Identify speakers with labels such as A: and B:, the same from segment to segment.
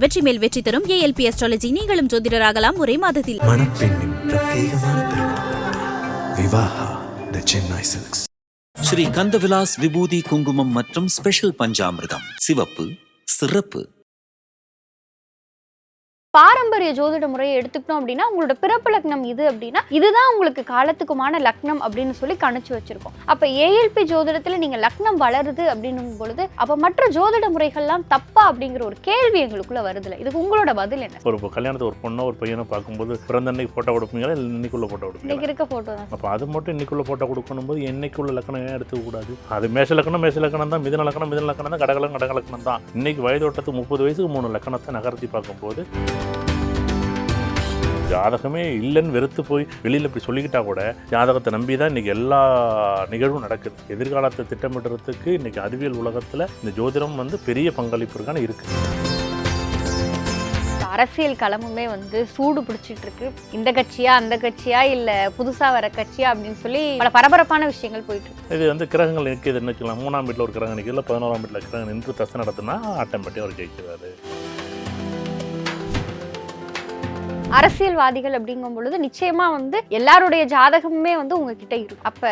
A: வெற்றி மேல் வெற்றி தரும் ஏஎல்பி அஸ்ட்ராலஜி நீங்களும் ஜோதிடராகலாம் ஒரே மாதத்தில்.
B: ஸ்ரீ கந்தவிலாஸ் விபூதி குங்குமம் மற்றும் ஸ்பெஷல் பஞ்சாமிர்தம். சிவப்பு சிறப்பு
C: பாரம்பரிய ஜோதிட முறையை எடுத்துக்கிட்டோம் அப்படின்னா உங்களோட பிறப்பு லக்னம் இது அப்படின்னா இதுதான் உங்களுக்கு காலத்துக்குமான லக்னம் அப்படின்னு சொல்லி கணிச்சு வச்சிருக்கோம். அப்ப ஏஎல்பி ஜோதிடத்துல நீங்க லக்னம் வளருது அப்படின்னும் பொழுது அப்ப மற்ற ஜோதிட முறைகள்லாம் தப்பா அப்படிங்கிற ஒரு கேள்வி எங்களுக்குள்ள வருதுல இதுக்கு உங்களோட பதில் என்ன?
D: ஒரு கல்யாணத்தை ஒரு பொண்ணோ ஒரு பையனோ பார்க்கும்போது பிறந்த அன்னைக்கு ஃபோட்டோ கொடுப்பீங்களா? இல்லை இன்னைக்குள்ள ஃபோட்டோ
C: இன்னைக்கு
D: கொடுப்பீங்களா
C: இருக்க போட்டோ தான்.
D: அப்போ அது மட்டும் இன்னைக்குள்ள ஃபோட்டோ கொடுக்கணும் போது என்னைக்குள்ள லக்கணம் ஏன் எடுத்துக்க கூடாது? அது மேஷ லக்கணம் மேஷ லக்கணம் தான் மிதன லக்கணம் மிதன லக்கணம் தான் கடகலம் கடகலக்கணம் தான். இன்னைக்கு வயதோட்டத்துக்கு முப்பது வயசுக்கு மூணு லக்கணத்தை நகர்த்தி பார்க்கும்போது ஜாதகமே இல்லைன்னு வெறுத்து போய் வெளியில் இப்படி சொல்லிக்கிட்டா கூட ஜாதகத்தை நம்பி தான் இன்றைக்கி எல்லா நிகழ்வும் நடக்குது. எதிர்காலத்தை திட்டமிடுறதுக்கு இன்றைக்கி அறிவியல் உலகத்தில் இந்த ஜோதிடம் வந்து பெரிய பங்களிப்பு இருக்கான இருக்குது
C: அரசியல் களமுமே வந்து சூடு பிடிச்சிட்டு இருக்கு இந்த கட்சியா அந்த கட்சியா இல்ல புதுசா வர கட்சியா அப்படின்னு சொல்லி பல பரபரப்பான விஷயங்கள் போயிட்டு இருக்கு
D: இது வந்து கிரகங்கள் நிற்கிதுன்னு வச்சுக்கலாம். மூணாம் வீட்டில் ஒரு கிரகம் இல்லை பதினோராம் வீட்டில் கிரகம் நின்று தசை நடத்துனா ஆட்டோமேட்டிக்காக அவர் ஜெயிக்கிறாரு.
C: அரசியல்வாதிகள் அப்படிங்கும் பொழுது நிச்சயமா வந்து எல்லாருடைய ஜாதகமுமே வந்து உங்ககிட்ட இருக்கும். அப்ப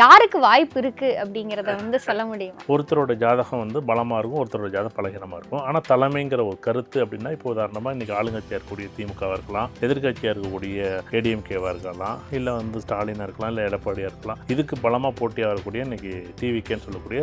C: யாருக்கு வாய்ப்பு இருக்கு அப்படிங்கறத வந்து சொல்ல முடியும்?
D: ஒருத்தரோட ஜாதகம் வந்து பலமாக இருக்கும் ஒருத்தரோட ஜாதகம் பலகீனமா இருக்கும். ஆனால் தலைமைங்கிற ஒரு கருத்து அப்படின்னா இப்போ உதாரணமாக இன்றைக்கி ஆளுங்கட்சியாக இருக்கக்கூடிய திமுகவாக இருக்கலாம் எதிர்க்கட்சியாக இருக்கக்கூடிய ஏடிஎம்கேவா இருக்கலாம் இல்லை வந்து ஸ்டாலினாக இருக்கலாம் இல்லை எடப்பாடியாக இருக்கலாம். இதுக்கு பலமாக போட்டியாக இருக்கக்கூடிய இன்றைக்கி டிவிகேன்னு சொல்லக்கூடிய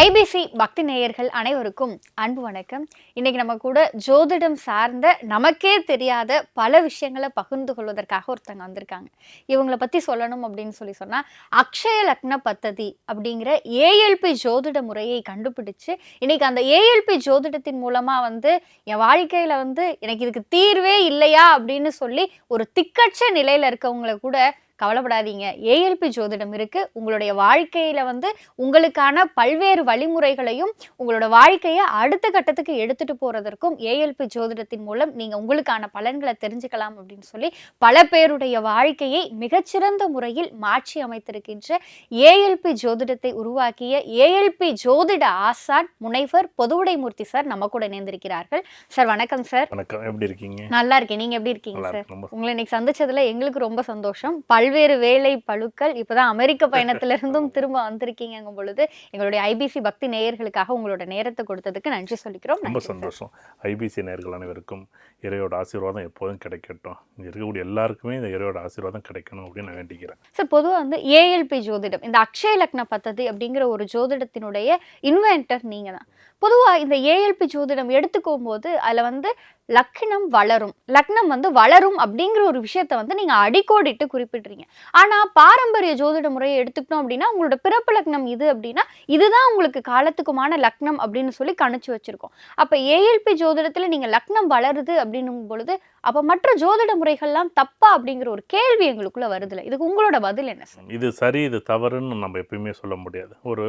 C: ஐபிசி பக்தி நேயர்கள் அனைவருக்கும் அன்பு வணக்கம். இன்னைக்கு நம்ம கூட ஜோதிடம் சார்ந்த நமக்கே தெரியாத பல விஷயங்களை பகிர்ந்து கொள்வதற்காக ஒருத்தங்க வந்திருக்காங்க. இவங்களை பத்தி சொல்லணும் அப்படின்னு சொல்லி சொன்னா அக்ஷய லக்ன பத்ததி அப்படிங்கிற ஏஎல்பி ஜோதிட முறையை கண்டுபிடிச்சு இன்னைக்கு அந்த ஏஎல்பி ஜோதிடத்தின் மூலமா வந்து என் வாழ்க்கையில வந்து எனக்கு இதுக்கு தீர்வே இல்லையா அப்படின்னு சொல்லி ஒரு திக்கற்ற நிலையில இருக்கவங்கள கூட கவலைப்படாதீங்க. ஏஎல்பி ஜோதிடம் இருக்கு. உங்களுடைய வாழ்க்கையில வந்து உங்களுக்கான பல்வேறு வழிமுறைகளையும் உங்களோட வாழ்க்கையை அடுத்த கட்டத்துக்கு எடுத்துட்டு போறதற்கும் ஏஎல்பி ஜோதிடத்தின் மூலம் நீங்க உங்களுக்கான பலன்களை தெரிஞ்சுக்கலாம் அப்படின்னு சொல்லி பல பேருடைய வாழ்க்கையை மிகச்சிறந்த முறையில் மாற்றி அமைத்திருக்கின்ற ஏஎல்பி ஜோதிடத்தை உருவாக்கிய ஏஎல்பி ஜோதிட ஆசான் முனைவர் பொதுவுடைமூர்த்தி சார் நம்ம கூட இணைந்திருக்கிறார்கள். சார் வணக்கம் சார்.
D: வணக்கம். எப்படி இருக்கீங்க?
C: நல்லா இருக்கேன். நீங்க எப்படி இருக்கீங்க சார்? உங்களை இன்னைக்கு சந்திச்சதுல எங்களுக்கு ரொம்ப சந்தோஷம். பல்வேறு வேலை பழுக்கள் இப்பதான் அமெரிக்க பயணத்துல இருந்தும் திரும்ப வந்திருக்கீங்கங்கும் பொழுது எங்களுடைய ஐபிசி பக்தி நேயர்களுக்காக உங்களோட நேரத்தை கொடுத்ததுக்கு நன்றி சொல்லிக்கிறோம்.
D: ரொம்ப. சந்தோஷம். ஐபிசி நேர்கள் அனைவருக்கும் இறையோட ஆசீர்வாதம் எப்போதும் கிடைக்கட்டும். இங்கே இருக்கக்கூடிய எல்லாருக்குமே இந்த இறையோட ஆசீர்வாதம் கிடைக்கணும் அப்படின்னு நான் வேண்டிக்கிறேன்.
C: சார் பொதுவா வந்து ஏஎல்பி ஜோதிடம் இந்த அக்ஷய லக்ன பத்ததி அப்படிங்கிற ஒரு ஜோதிடத்தினுடைய இன்வென்டர் நீங்க தான் பொதுவாக இந்த ஏஎல்பி ஜோதிடம் எடுத்துக்கும் போது அதில் வந்து லக்னம் வளரும். லக்னம் வந்து வளரும் அப்படிங்கிற ஒரு விஷயத்த வந்து நீங்க அடிக்கோடிட்டு குறிப்பிடுறீங்க. ஆனா பாரம்பரிய ஜோதிட முறையை எடுத்துக்கிட்டோம் அப்படின்னா உங்களோட பிறப்பு லக்னம் இது அப்படின்னா இதுதான் உங்களுக்கு காலத்துக்குமான லக்னம் அப்படின்னு சொல்லி கணிச்சு வச்சிருக்கோம். அப்போ ஏஎல்பி ஜோதிடத்துல நீங்க லக்னம் வளருது அப்படின்னும் பொழுது அப்போ மற்ற ஜோதிட முறைகள்லாம் தப்பா அப்படிங்கிற ஒரு கேள்வி எங்களுக்குள்ளே வருதுல இதுக்கு உங்களோட பதில் என்ன சார்?
D: இது சரி இது தவறுன்னு நம்ம எப்பயுமே சொல்ல முடியாது. ஒரு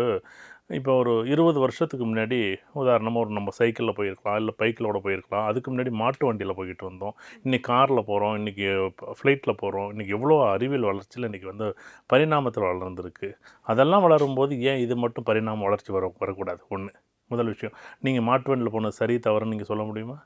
D: இப்போ ஒரு இருபது வருஷத்துக்கு முன்னாடி உதாரணமாக ஒரு நம்ம சைக்கிளில் போயிருக்கலாம் இல்லை பைக்கிலோட போயிருக்கலாம் அதுக்கு முன்னாடி மாட்டு வண்டியில் போய்கிட்டு வந்தோம். இன்றைக்கி காரில் போகிறோம் இன்றைக்கி ஃப்ளைட்டில் போகிறோம் இன்றைக்கி எவ்வளோ அறிவியல் வளர்ச்சியில் இன்றைக்கி வந்து பரிணாமத்தில் வளர்ந்துருக்கு. அதெல்லாம் வளரும்போது ஏன் இது மட்டும் பரிணாம வளர்ச்சி வர வரக்கூடாது? ஒன்று முதல் விஷயம். நீங்கள் மாட்டு வண்டியில் போனது சரி தவறுன்னு நீங்கள் சொல்ல முடியுமா?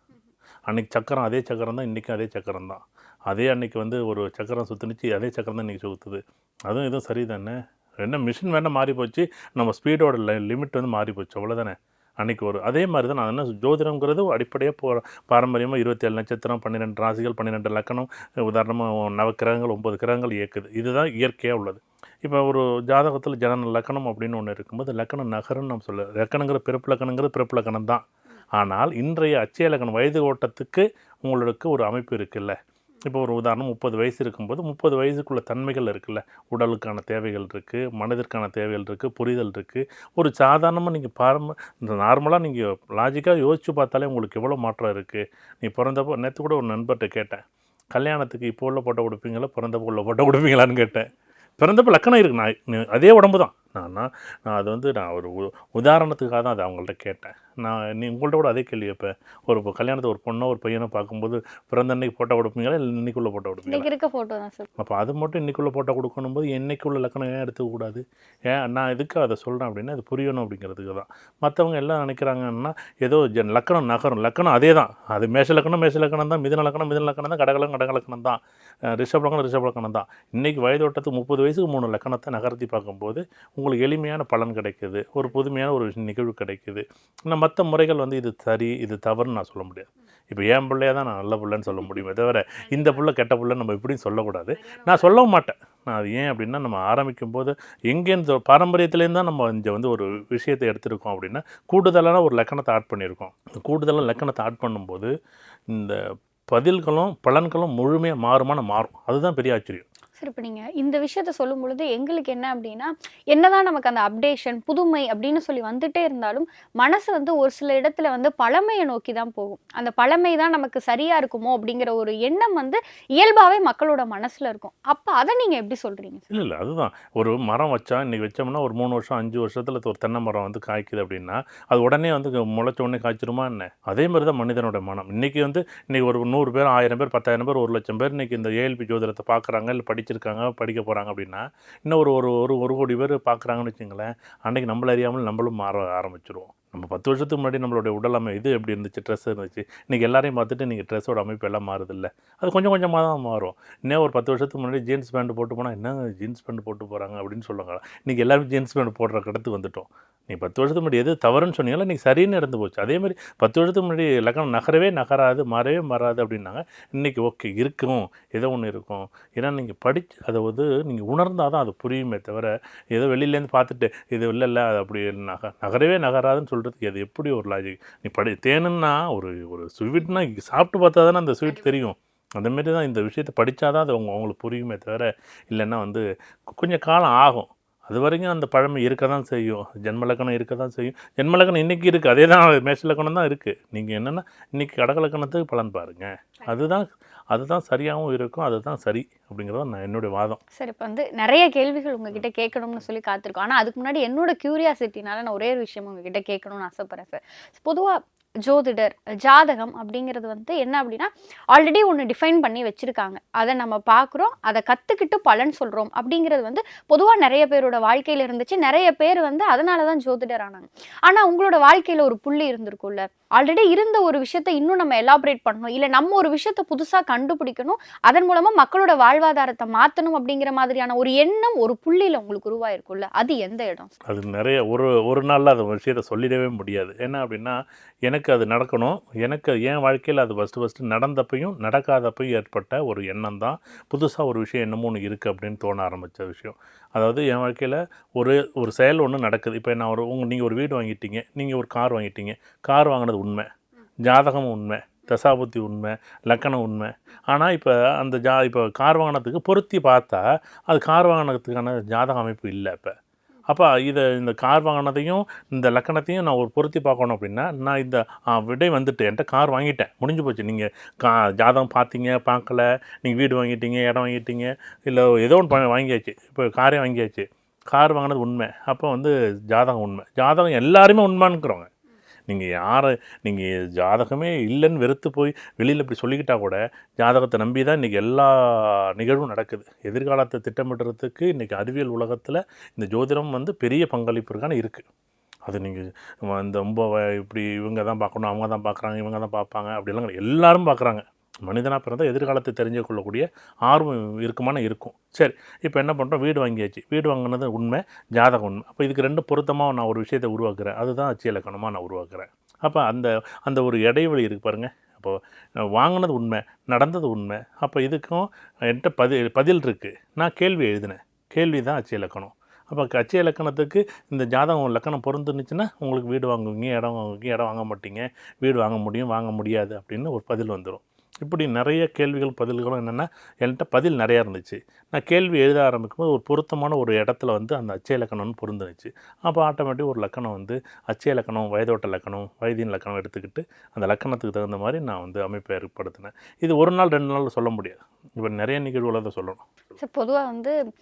D: அன்றைக்கி சக்கரம் அதே சக்கரம் தான் இன்றைக்கும் அதே சக்கரம் தான். அதே அன்னைக்கு வந்து ஒரு சக்கரம் சுற்றுனுச்சு அதே சக்கரம் தான் இன்றைக்கி சுற்றுது அதுவும் இதுவும் சரி தானே? என்ன மிஷின் வேணால் மாறி போச்சு நம்ம ஸ்பீடோட லிமிட் வந்து மாறி போச்சு அவ்வளோதானே அன்றைக்கி ஒரு அதே மாதிரி தான் நான் என்ன ஜோதிடங்கிறது அடிப்படையாக போ பாரம்பரியமாக இருபத்தேழு நட்சத்திரம் பன்னிரெண்டு ராசிகள் பன்னிரெண்டு லக்கணம் உதாரணமாக நவக்கிரகங்கள் ஒம்பது கிரகங்கள் இயக்குது. இதுதான் இயற்கையாக உள்ளது. இப்போ ஒரு ஜாதகத்தில் ஜனன லக்கணம் அப்படின்னு ஒன்று இருக்கும்போது லக்கணம் நகரம்னு நம்ம சொல்ல லக்கணங்கிற பிறப்பு லக்கணங்கிறது பிறப்பு லக்கணம் தான் ஆனால் இன்றைய அச்சய லக்கணம் வயது ஓட்டத்துக்கு உங்களுக்கு ஒரு அமைப்பு இருக்குல்ல? இப்போ ஒரு உதாரணம் முப்பது வயசு இருக்கும்போது முப்பது வயசுக்குள்ள தன்மைகள் இருக்குல்ல. உடலுக்கான தேவைகள் இருக்குது மனதிற்கான தேவைகள் இருக்குது புரிதல் இருக்குது ஒரு சாதாரணமாக நீங்கள் பாரம்ப இந்த நார்மலாக நீங்கள் லாஜிக்காக யோசித்து பார்த்தாலே உங்களுக்கு எவ்வளோ மாற்றம் இருக்குது நீ பிறந்தப்போ நேற்று கூட ஒரு நண்பர்கிட்ட கேட்டேன். கல்யாணத்துக்கு இப்போ உள்ள போட்டோ கொடுப்பீங்களா? பிறந்தப்போ உள்ள போட்டோ கொடுப்பீங்களான்னு கேட்டேன். பிறந்தப்போ லக்கணம் இருக்குது நான் அதே உடம்பு தான் நான் நான் அது வந்து நான் ஒரு உ- உதாரணத்துக்காக தான் அதை அவங்கள்ட்ட கேட்டேன். நான் நீ உங்கள்ட்ட கூட அதே கேள்வி வைப்பேன் ஒரு இப்போ கல்யாணத்தை ஒரு பொண்ணோ ஒரு பையனோ பார்க்கும்போது பிறந்த அன்னைக்கு போட்டோ கொடுப்பீங்களா? இல்லை இன்னைக்குள்ள போட்டோ கொடுப்பீங்களா?
C: இன்னைக்கு இருக்க தான் சார்
D: அப்போ அது மட்டும் இன்னைக்குள்ள போட்டோ கொடுக்கணும் போது என்னைக்குள்ள லக்கணம் ஏன் எடுத்துக்கக்கூடாது ஏன் நான் எதுக்கு அதை சொல்கிறேன் அப்படின்னா அது புரியணும் அப்படிங்கிறதுக்கு தான். மற்றவங்க எல்லாம் நினைக்கிறாங்கன்னா ஏதோ ஜன் லக்கணம் நகரும். லக்கணம் அதே தான். அது மேஷ லக்கணம் மேஷ லக்கணம் தான். மிதன லக்கணம் மிதன லக்கணம் தான். கடகலம் கடக லக்கணம் தான். ரிஷப லக்கணம் ரிஷப லக்கணம் தான். இன்றைக்கி வயதோட்டத்துக்கு முப்பது வயசுக்கு மூணு லக்கணத்தை நகர்த்தி பார்க்கும்போது உங்களுக்கு எளிமையான பலன் கிடைக்குது. ஒரு புதுமையான ஒரு நிகழ்வு கிடைக்குது. இன்னும் மற்ற முறைகள் வந்து இது சரி இது தவறுன்னு நான் சொல்ல முடியாது. இப்போ என் பிள்ளையா தான் நான் நல்ல பிள்ளைன்னு சொல்ல முடியுமே தவிர இந்த புள்ள கெட்ட புள்ள நம்ம இப்படியும் சொல்லக்கூடாது. நான் சொல்லவும் மாட்டேன். நான் அது ஏன் அப்படின்னா நம்ம ஆரம்பிக்கும் போது எங்கேருந்து பாரம்பரியத்துலேருந்து தான் நம்ம இங்கே வந்து ஒரு விஷயத்தை எடுத்திருக்கோம் அப்படின்னா கூடுதலான ஒரு லக்கணத்தை ஆட் பண்ணியிருக்கோம். இந்த கூடுதலான லக்கணத்தை ஆட் பண்ணும்போது இந்த பதில்களும் பலன்களும் முழுமையாக மாறுமான மாறும். அதுதான் பெரிய ஆச்சரியம்.
C: சார் இப்போ நீங்கள் இந்த விஷயத்த சொல்லும் பொழுது எங்களுக்கு என்ன அப்படின்னா என்னதான் நமக்கு அந்த அப்டேஷன் புதுமை அப்படின்னு சொல்லி வந்துட்டே இருந்தாலும் மனசு வந்து ஒரு சில இடத்துல வந்து பழமையை நோக்கி தான் போகும். அந்த பழமை தான் நமக்கு சரியா இருக்குமோ அப்படிங்கிற ஒரு எண்ணம் வந்து இயல்பாகவே மக்களோட மனசில் இருக்கும். அப்போ அதை நீங்கள் எப்படி சொல்கிறீங்க
D: இல்லை இல்லை. அதுதான். ஒரு மரம் வச்சா இன்றைக்கி வச்சோம்னா ஒரு மூணு வருஷம் அஞ்சு வருஷத்தில் ஒரு தென்னை மரம் வந்து காய்க்குது அப்படின்னா அது உடனே வந்து முளைச்ச உடனே காய்ச்சிருமா என்ன? அதே மாதிரி தான் மனிதனோட மனம். இன்றைக்கி வந்து இன்றைக்கி ஒரு நூறு பேர் ஆயிரம் பேர் பத்தாயிரம் பேர் ஒரு லட்சம் பேர் இன்றைக்கி இந்த ஏஎல்பி ஜோதிடத்தை பார்க்குறாங்க இல்லை படிச்சிருக்காங்க படிக்க போகிறாங்க அப்படின்னா இன்னும் ஒரு ஒரு ஒரு ஒரு கோடி பேர் பார்க்குறாங்கன்னு வச்சுங்களேன் அன்றைக்கி நம்மள அறியாமல் நம்மளும் மாற ஆரம்பிச்சிருவோம். நம்ம பத்து வருஷத்துக்கு முன்னாடி நம்மளுடைய உடல் அமை இது எப்படி இருந்துச்சு? ட்ரெஸ் இருந்துச்சு. இன்றைக்கி எல்லாரையும் பார்த்துட்டு நீங்கள் ட்ரெஸ்ஸோட அமைப்பு எல்லாம் மாறுதில்ல. அது கொஞ்சம் கொஞ்சமாக தான் மாறும். இன்னும் ஒரு பத்து வருஷத்துக்கு முன்னாடி ஜீன்ஸ் பேண்ட் போட்டு போனால் என்ன ஜீன்ஸ் பேண்ட் போட்டு போகிறாங்க அப்படின்னு சொல்லுவாங்க இன்றைக்கி எல்லாரும் ஜீன்ஸ் பேண்ட் போடுற கடத்துக்கு வந்துட்டோம். நீ பத்து வருஷத்துக்கு முன்னாடி எது தவறுன்னு சொன்னீங்களா? இன்றைக்கி சரின்னு இறந்து போச்சு. அதேமாதிரி பத்து வருஷத்துக்கு முன்னாடி லக்கணம் நகரவே நகராது மாறவே மாறாது அப்படின்னாங்க. இன்றைக்கி ஓகே இருக்கும். ஏதோ ஒன்று இருக்கும். ஏன்னா நீங்கள் படிச்சு அதை வந்து நீங்கள் உணர்ந்தால் தான் அது புரியுமே தவிர ஏதோ வெளியிலேருந்து பார்த்துட்டு இது இல்லை இல்லை அது அப்படி நக நகரவே நகராதுன்னு சொல்லிட்டு சொல்கிறதுக்கு அது எப்படி ஒரு லாஜிக் நீ படி தேனுன்னா ஒரு ஒரு ஸ்வீட்னா சாப்பிட்டு பார்த்தா தானே அந்த ஸ்வீட் தெரியும். அந்த மாதிரி தான் இந்த விஷயத்தை படித்தாதான் அது அவங்க அவங்களுக்கு புரியுமே தவிர இல்லைன்னா வந்து கொஞ்சம் காலம் ஆகும். அது வரைக்கும் அந்த பழமை இருக்க தான் செய்யும். ஜென்மலக்கணம் இருக்க தான் செய்யும். ஜென்மலக்கணம் இன்றைக்கி இருக்குது அதே தான் மேஷலக்கணம் தான் இருக்குது நீங்கள் என்னென்னா இன்றைக்கி கடகலக்கணத்துக்கு பலன் பாருங்கள் அதுதான் அதுதான் சரியாகவும் இருக்கும் அதுதான் சரி அப்படிங்கிறது நான் என்னுடைய வாதம்.
C: சார் இப்போ வந்து நிறைய கேள்விகள் உங்ககிட்ட கேட்கணும்னு சொல்லி காத்திருக்கோம். ஆனால் அதுக்கு முன்னாடி என்னோட கியூரியாசிட்டினால நான் ஒரே ஒரு விஷயம் உங்ககிட்ட கேட்கணும்னு ஆசைப்பட்றேன் சார் பொதுவாக ஜோதிடர் ஜாதகம் அப்படிங்கிறது வந்து என்ன அப்படின்னா ஆல்ரெடி ஒன்று டிஃபைன் பண்ணி வச்சுருக்காங்க. அதை நம்ம பார்க்குறோம் அதை கற்றுக்கிட்டு பலன் சொல்கிறோம் அப்படிங்கிறது வந்து பொதுவாக நிறைய பேரோட வாழ்க்கையில் இருந்துச்சு. நிறைய பேர் வந்து அதனால தான் ஜோதிடர் ஆனாங்க. ஆனால் உங்களோட வாழ்க்கையில் ஒரு புள்ளி இருந்திருக்கும்ல ஆல்ரெடி இருந்த ஒரு விஷயத்த இன்னும் நம்ம எலாபரேட் பண்ணணும். இல்லை நம்ம ஒரு விஷயத்த புதுசாக கண்டுபிடிக்கணும். அதன் மூலமாக மக்களோட வாழ்வாதாரத்தை மாற்றணும் அப்படிங்கிற மாதிரியான ஒரு எண்ணம் ஒரு புள்ளியில் உங்களுக்கு உருவாயிருக்கும்ல. அது எந்த இடம்?
D: அது நிறைய ஒரு ஒரு நாளில் அந்த விஷயத்தை சொல்லிடவே முடியாது. என்ன அப்படின்னா எனக்கு அது நடக்கணும். எனக்கு என் வாழ்க்கையில் அது ஃபஸ்ட்டு ஃபஸ்ட்டு நடந்தப்பையும் நடக்காதப்பையும் ஏற்பட்ட ஒரு எண்ணம் தான் புதுசாக ஒரு விஷயம் என்னமோ ஒன்று இருக்குது அப்படின்னு தோண ஆரம்பித்த விஷயம். அதாவது என் வாழ்க்கையில் ஒரு ஒரு செயல் ஒன்று நடக்குது. இப்போ நான் ஒரு உங்கள் நீங்கள் ஒரு வீடு வாங்கிட்டீங்க. நீங்கள் ஒரு கார் வாங்கிட்டீங்க. கார் வாங்கினது உண்மை. ஜாதகமும் உண்மை. தசாபுத்தி உண்மை. லக்கணம் உண்மை. ஆனால் இப்போ அந்த ஜா இப்போ கார் வாங்கினதுக்கு பொருத்தி பார்த்தா அது கார் வாங்கினதுக்கான ஜாதக அமைப்பு இல்லை இப்போ அப்போ இதை இந்த கார் வாங்கினதையும் இந்த லக்கணத்தையும் நான் ஒரு பொருத்தி பார்க்கணும் அப்படின்னா நான் இந்த விடை வந்துட்டு என்கிட்ட கார் வாங்கிட்டேன். முடிஞ்சு போச்சு. நீங்கள் கா ஜாதகம் பார்த்தீங்க பார்க்கல நீங்கள் வீடு வாங்கிட்டீங்க இடம் வாங்கிட்டீங்க இல்லை ஏதோ ஒன்று வாங்கியாச்சு. இப்போ காரே வாங்கியாச்சு. கார் வாங்கினது உண்மை. அப்போ வந்து ஜாதகம் உண்மை. ஜாதகம் எல்லாருமே உண்மைன்னுக்குறோங்க நீங்கள் யாரை நீங்கள் ஜாதகமே இல்லைன்னு வெறுத்து போய் வெளியில் இப்படி சொல்லிக்கிட்டால் கூட ஜாதகத்தை நம்பி தான் இன்றைக்கி எல்லா நிகழ்வும் நடக்குது. எதிர்காலத்தை திட்டமிடுறதுக்கு இன்றைக்கி அறிவியல் உலகத்தில் இந்த ஜோதிடம் வந்து பெரிய பங்களிப்பு இருக்கான இருக்குது அது நீங்கள் இந்த ரொம்ப இப்படி இவங்க தான் பார்க்கணும் அவங்க தான் பார்க்குறாங்க இவங்க தான் பார்ப்பாங்க அப்படிலாம் எல்லாரும் பார்க்குறாங்க. மனிதனாக பிறந்தால் எதிர்காலத்தை தெரிஞ்சு கொள்ளக்கூடிய ஆர்வம் இருக்குமான இருக்கும். சரி இப்போ என்ன பண்ணுறோம் வீடு வாங்கியாச்சு. வீடு வாங்கினது உண்மை ஜாதகம் உண்மை. அப்போ இதுக்கு ரெண்டு பொருத்தமாக நான் ஒரு விஷயத்தை உருவாக்குறேன். அதுதான் அச்சு இலக்கணமாக நான் உருவாக்குறேன். அப்போ அந்த அந்த ஒரு இடைவெளி இருக்குது பாருங்கள் அப்போது வாங்கினது உண்மை நடந்தது உண்மை. அப்போ இதுக்கும் என்கிட்ட பதில் பதில் இருக்குது நான் கேள்வி எழுதினேன். கேள்வி தான் அச்சு இலக்கணம் அப்போ கட்சி இலக்கணத்துக்கு இந்த ஜாதகம் லக்கணம் பொருந்துனுச்சுன்னா உங்களுக்கு வீடு வாங்குவீங்க இடம் வாங்குவீங்க இடம் வாங்க மாட்டீங்க. வீடு வாங்க முடியும் வாங்க முடியாது அப்படின்னு ஒரு பதில் வந்துடும் இப்படி நிறைய கேள்விகள் பதில்களும் என்னென்னா என்கிட்ட பதில் நிறையா இருந்துச்சு. நான் கேள்வி எழுத ஆரம்பிக்கும்போது ஒரு பொருத்தமான ஒரு இடத்துல வந்து அந்த அச்சய லக்கணம்னு பொருந்துச்சு அப்போ ஆட்டோமேட்டிக் ஒரு லக்கணம் வந்து அச்சய லக்கணம் வயதோட்ட லக்கணம் வயதின் லக்கணம் எடுத்துக்கிட்டு அந்த லக்கணத்துக்கு தகுந்த மாதிரி நான் வந்து அமைப்பை ஏற்படுத்தினேன். இது ஒரு நாள் ரெண்டு நாள் சொல்ல முடியாது. இப்போ நிறைய நிகழ்வுகளை தான் சொல்லணும்.
C: சார் பொதுவாக வந்து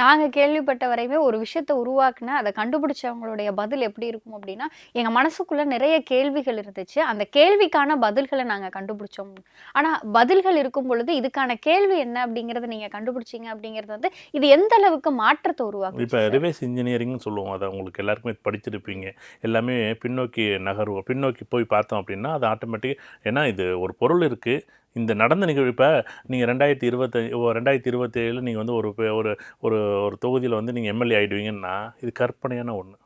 C: நாங்கள் கேள்விப்பட்ட வரையுமே ஒரு விஷயத்தை உருவாக்குன அதை கண்டுபிடிச்சவங்களுடைய பதில் எப்படி இருக்கும் அப்படின்னா எங்கள் மனசுக்குள்ள நிறைய கேள்விகள் இருந்துச்சு. அந்த கேள்விக்கான பதில்களை நாங்கள் கண்டுபிடிச்சோம். ஆனால் பதில்கள் இருக்கும் பொழுது இதுக்கான கேள்வி என்ன அப்படிங்கிறத நீங்கள் கண்டுபிடிச்சீங்க அப்படிங்கிறது வந்து இது எந்த அளவுக்கு மாற்றத்தை உருவாக்கும்
D: இப்போ ரிவேஸ் இன்ஜினியரிங்னு சொல்லுவோம். அதை உங்களுக்கு எல்லாருக்குமே படிச்சிருப்பீங்க. எல்லாமே பின்னோக்கி நகர்வோம். பின்னோக்கி போய் பார்த்தோம் அப்படின்னா அது ஆட்டோமேட்டிக் ஏன்னா இது ஒரு பொருள் இருக்குது இந்த நடந்த நிகழ்வு இப்போ நீங்கள் ரெண்டாயிரத்தி இருபத்தி ரெண்டாயிரத்தி இருபத்தேழில் நீங்கள் வந்து ஒரு ஒரு ஒரு ஒரு தொகுதியில் வந்து நீங்கள் எம்எல்ஏ ஆகிடுவீங்கன்னா இது கற்பனையான ஒன்று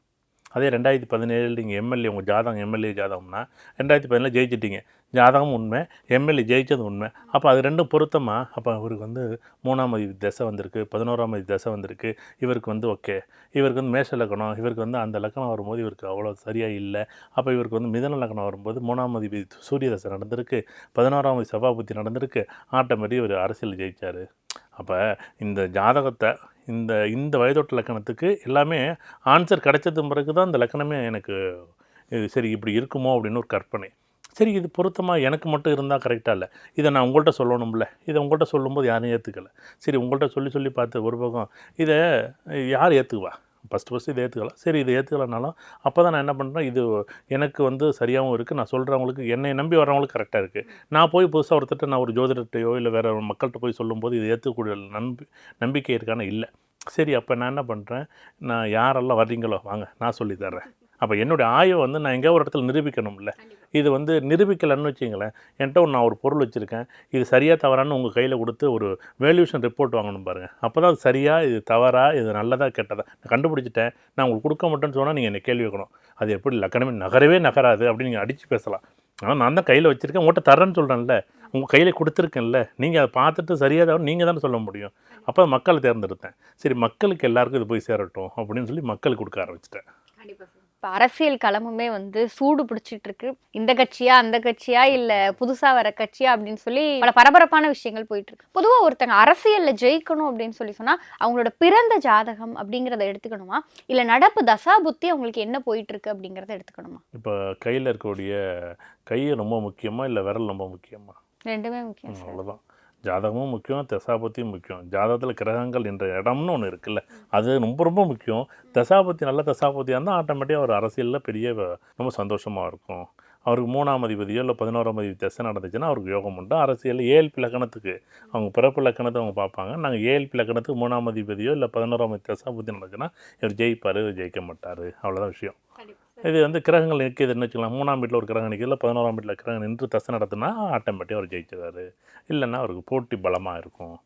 D: அதே ரெண்டாயிரத்தி பதினேழில் நீங்கள் எம்எல்ஏ உங்கள் ஜாதகம் எம்எல்ஏ ஜாதகம்னா ரெண்டாயிரத்தி பதினேழு ஜெயிச்சிட்டீங்க. ஜாதகம் உண்மை எம்எல்ஏ ஜெயிச்சது உண்மை. அப்போ அது ரெண்டும் பொருத்தமாக அப்போ இவருக்கு வந்து மூணாம் மதி தசை வந்திருக்கு பதினோராம் மதி தசை வந்திருக்கு இவருக்கு வந்து ஓகே இவருக்கு வந்து மேஷ லக்கணம் இவருக்கு வந்து அந்த லக்கணம் வரும்போது இவருக்கு அவ்வளோ சரியாக இல்லை. அப்போ இவருக்கு வந்து மிதன லக்கணம் வரும்போது மூணாம் அதிபதி சூரிய தசை நடந்திருக்கு பதினோராம் மதி சபாபதி நடந்திருக்கு ஆட்டோமேட்டிக் இவர் அரசியல் ஜெயிச்சார். அப்போ இந்த ஜாதகத்தை இந்த இந்த வயதொட்ட லக்கணத்துக்கு எல்லாமே ஆன்சர் கிடைச்சது பிறகு தான் அந்த லக்கணமே எனக்கு இது சரி இப்படி இருக்குமோ அப்படின்னு ஒரு கற்பனை. சரி இது பொருத்தமாக எனக்கு மட்டும் இருந்தால் கரெக்டாக இல்லை. இதை நான் உங்கள்கிட்ட சொல்லணும்ல. இதை உங்கள்கிட்ட சொல்லும்போது யாரும் ஏற்றுக்கல சரி உங்கள்கிட்ட சொல்லி சொல்லி பார்த்து ஒரு பக்கம் இதை யார் ஏற்றுக்குவா ஃபஸ்ட்டு ஃபஸ்ட்டு இதை ஏற்றுக்கலாம் சரி இதை ஏற்றுக்கலனாலும் அப்போ தான் நான் என்ன பண்ணுறேன் இது எனக்கு வந்து சரியாகவும் இருக்குது நான் சொல்கிறவங்களுக்கு என்னை நம்பி வரவங்களுக்கு கரெக்டாக இருக்குது நான் போய் புதுசாக ஒருத்தட்ட நான் ஒரு ஜோதிடர்கிட்டையோ இல்லை வேறு மக்கள்கிட்ட போய் சொல்லும்போது இதை ஏற்றுக்கூடிய நம்பி நம்பிக்கை இருக்கான இல்லை. சரி அப்போ நான் என்ன பண்ணுறேன் நான் யாரெல்லாம் வர்றீங்களோ வாங்க நான் சொல்லி தர்றேன். அப்போ என்னுடைய ஆய்வை வந்து நான் எங்கேயோ ஒரு இடத்துல நிரூபிக்கணும்ல. இது வந்து நிரூபிக்கலைன்னு வச்சிங்களேன் என்கிட்ட ஒரு நான் ஒரு பொருள் வச்சுருக்கேன். இது சரியாக தவறான்னு உங்கள் கையில் கொடுத்து ஒரு வேல்யூஷன் ரிப்போர்ட் வாங்கணும் பாருங்கள் அப்போ தான் அது சரியாக இது தவறா இது நல்லதா கெட்டதா? நான் கண்டுபிடிச்சிட்டேன். நான் உங்களுக்கு கொடுக்க மாட்டேன்னு சொன்னால் நீங்கள் என்னை கேள்வி வைக்கணும். அது எப்படி லக்கணமே நகரவே நகராது அப்படின்னு நீங்கள் அடித்து பேசலாம். ஆனால் நான் தான் கையில் வச்சுருக்கேன் உங்கள்கிட்ட தரேன்னு சொல்கிறேன்ல உங்கள் கையில் கொடுத்துருக்கேன்ல. நீங்கள் அதை பார்த்துட்டு சரியாக தவிர நீங்கள் தானே சொல்ல முடியும். அப்போ மக்களை தேர்ந்தெடுத்தேன். சரி மக்களுக்கு எல்லாருக்கும் இது போய் சேரட்டும் அப்படின்னு சொல்லி மக்களுக்கு கொடுக்க ஆரம்பிச்சிட்டேன்.
C: இப்போ அரசியல் களமுமே வந்து சூடு பிடிச்சிட்டு இருக்கு இந்த கட்சியா அந்த கட்சியா இல்ல புதுசா வர கட்சியா அப்படின்னு சொல்லி பல பரபரப்பான விஷயங்கள் போயிட்டு இருக்கு பொதுவா ஒருத்தங்க அரசியல்ல ஜெயிக்கணும் அப்படின்னு சொல்லி சொன்னா அவங்களோட பிறந்த ஜாதகம் அப்படிங்கறத எடுத்துக்கணுமா? இல்ல நடப்பு தசா புத்தி அவங்களுக்கு என்ன போயிட்டு இருக்கு அப்படிங்கறத எடுத்துக்கணுமா?
D: இப்போ கையில் இருக்கக்கூடிய கை ரொம்ப முக்கியமா இல்லை விரல் ரொம்ப முக்கியமா?
C: ரெண்டுமே முக்கியம்
D: அவ்வளவுதான். ஜாதகமும் முக்கியம் தசாபத்தியும் முக்கியம். ஜாதகத்தில் கிரகங்கள் என்ற இடம்னு ஒன்று இருக்குல்ல அது ரொம்ப ரொம்ப முக்கியம். தசாபத்தி நல்ல தசாபத்தியாக இருந்தால் ஆட்டோமேட்டிக்காக ஒரு அரசியலில் பெரிய ரொம்ப சந்தோஷமாக இருக்கும். அவருக்கு மூணாம் அதிபதியோ இல்லை பதினோராம் அதிபதி தசை நடந்துச்சுன்னா அவருக்கு யோகம் உண்டு. அரசியல் ஏழ்பி லக்கணத்துக்கு அவங்க பிறப்பு லக்கணத்தை அவங்க பார்ப்பாங்க. நாங்கள் ஏழ்பி லக்கணத்துக்கு மூணாம் அதிபதியோ இல்லை பதினோராம் அதிபதி தசாபத்தி நடந்துச்சுன்னா இவர் ஜெயிப்பார் இவர் ஜெயிக்க மாட்டார். அவ்வளோதான் விஷயம். இது வந்து கிரகங்கள் நிற்கிதுன்னு வச்சுக்கலாம். மூணாம் வீட்டில் ஒரு கிரகம் நிற்கிது இல்லை பதினோராம் வீட்டில் கிரகம் நின்று தசை நடத்துனா ஆட்டோமேட்டிக்காக அவர் ஜெயிச்சிடாரு இல்லைன்னா அவருக்கு போட்டி பலமாக இருக்கும்.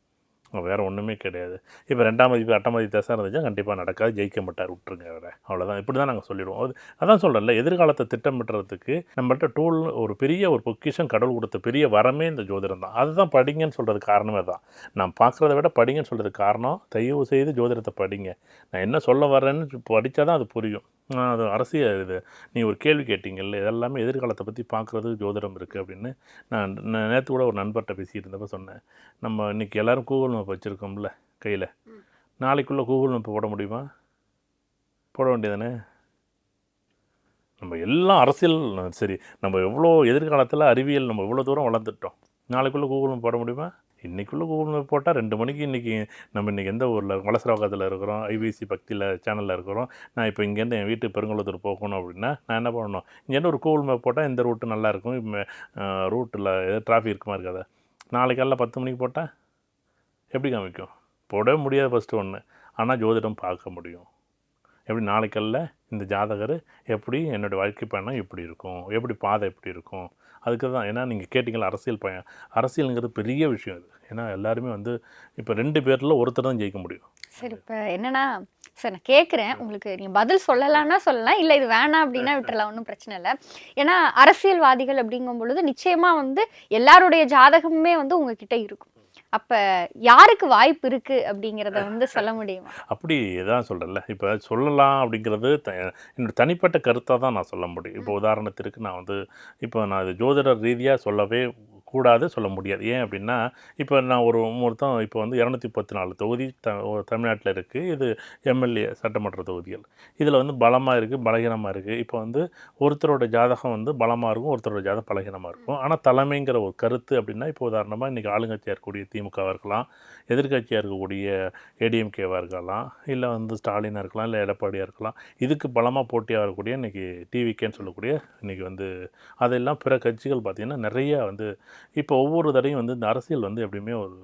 D: வேறு ஒன்றுமே கிடையாது. இப்போ ரெண்டாம் மதிப்பு அட்டாம் மதிப்பு தசை இருந்துச்சா கண்டிப்பாக நடக்காது. ஜெயிக்க மாட்டார் விட்டுருங்க வேறு அவ்வளோதான் இப்படி தான் நாங்கள் சொல்லிடுவோம். அது அதான் சொல்கிறேன்ல எதிர்காலத்தை திட்டமிட்டுறதுக்கு நம்மள்ட்ட டூல் ஒரு பெரிய ஒரு பொக்கிஷம் கடவுள் கொடுத்த பெரிய வரமே இந்த ஜோதிடம் தான். அதுதான் படிங்கன்னு சொல்கிறது காரணமே தான் நான் பார்க்குறத விட படிங்கன்னு சொல்கிறதுக்கு காரணம் தயவு செய்து ஜோதிடத்தை படிங்க. நான் என்ன சொல்ல வரேன்னு படித்தா தான் அது புரியும். அது அரசியல் இது. நீ ஒரு கேள்வி கேட்டீங்கல்ல இதெல்லாமே எதிர்காலத்தை பற்றி பார்க்குறது ஜோதிடம் இருக்குது அப்படின்னு நான் நேற்று கூட ஒரு நண்பர்கிட்ட பேசிட்டு இருந்தப்ப சொன்னேன். நம்ம இன்னைக்கு எல்லாரும் கூகுள் மேப் வச்சுருக்கோம்ல கையில். நாளைக்குள்ளே கூகுள் மேப் போட முடியுமா? போட வேண்டியதானே? நம்ம எல்லாம் அரசியல் சரி நம்ம எவ்வளோ எதிர்காலத்தில் அறிவியல் நம்ம எவ்வளோ தூரம் வளர்ந்துட்டோம். நாளைக்குள்ளே கூகுள் மேப் போட முடியுமா? இன்றைக்குள்ளே கூகுள் மேப் போட்டால் ரெண்டு மணிக்கு இன்றைக்கி நம்ம இன்றைக்கி எந்த ஊரில் வலசரவாக்கத்தில் இருக்கிறோம். ஐபிசி பக்தியில் சேனலில் இருக்கிறோம். நான் இப்போ இங்கேருந்து என் வீட்டு பெருங்குளத்தூர் போகணும் அப்படின்னா நான் என்ன பண்ணணும்? இங்கேருந்து ஒரு கூகுள் மேப் போட்டால் இந்த ரூட்டு நல்லாயிருக்கும் இப்போ ரூட்டில் எதாவது டிராஃபிக் இருக்குமா இருக்காதா? நாளைக்கு காலைல பத்து மணிக்கு போட்டால் எப்படி காமிக்கும்? போடவே முடியாது ஃபஸ்ட்டு ஒன்று ஆனால் ஜோதிடம் பார்க்க முடியும். எப்படி நாளைக்கல்ல இந்த ஜாதகர் எப்படி என்னுடைய வாழ்க்கை பயணம் எப்படி இருக்கும் எப்படி பாதை எப்படி இருக்கும். அதுக்கு தான் ஏன்னா நீங்கள் கேட்டிங்களா அரசியல் பயணம். அரசியலுங்கிறது பெரிய விஷயம் இது. ஏன்னா எல்லாருமே வந்து இப்போ ரெண்டு பேரில் ஒருத்தர் தான் ஜெயிக்க முடியும்.
C: சரி இப்போ என்னன்னா சார் நான் கேட்குறேன் உங்களுக்கு நீங்கள் பதில் சொல்லலாம்னா சொல்லலாம். இல்லை இது வேணாம் அப்படின்னா விட்டுறலாம். ஒன்றும் பிரச்சனை இல்லை. ஏன்னா அரசியல்வாதிகள் அப்படிங்கும் பொழுது நிச்சயமாக வந்து எல்லாருடைய ஜாதகமுமே வந்து உங்ககிட்ட இருக்கும். அப்போ யாருக்கு வாய்ப்பு இருக்கு அப்படிங்கிறத வந்து சொல்ல முடியுமா?
D: அப்படி தான் சொல்கிறேன்ல இப்போ சொல்லலாம் அப்படிங்கிறது த என்னோட தனிப்பட்ட கருத்தாக தான் நான் சொல்ல முடியும். இப்போ உதாரணத்திற்கு நான் வந்து இப்போ நான் இது ஜோதிடர் ரீதியாக சொல்லவே கூடாது சொல்ல முடியாது. ஏன் அப்படின்னா இப்போ நான் ஒரு ஒருத்தன் இப்போ வந்து இரநூத்தி பத்து நாலு தொகுதி த தமிழ்நாட்டில் இருக்குது இது எம்எல்ஏ சட்டமன்ற தொகுதிகள். இதில் வந்து பலமாக இருக்குது பலகீனமாக இருக்குது இப்போ வந்து ஒருத்தரோட ஜாதகம் வந்து பலமாக இருக்கும் ஒருத்தரோட ஜாதகம் பலகீனமாக இருக்கும். ஆனால் தலைமைங்கிற ஒரு கருத்து அப்படின்னா இப்போ உதாரணமாக இன்றைக்கி ஆளுங்கட்சியாக இருக்கக்கூடிய திமுகவாக இருக்கலாம் எதிர்க்கட்சியாக இருக்கக்கூடிய ஏடிஎம்கேவாக இருக்கலாம் இல்லை வந்து ஸ்டாலினாக இருக்கலாம் இல்லை எடப்பாடியாக இருக்கலாம். இதுக்கு பலமாக போட்டியாக இருக்கக்கூடிய இன்றைக்கி டிவிகேன்னு சொல்லக்கூடிய இன்றைக்கி வந்து அதெல்லாம் பிற கட்சிகள் பார்த்திங்கன்னா நிறைய வந்து இப்போ ஒவ்வொரு தடையும் வந்து இந்த அரசியல் வந்து எப்படியுமே ஒரு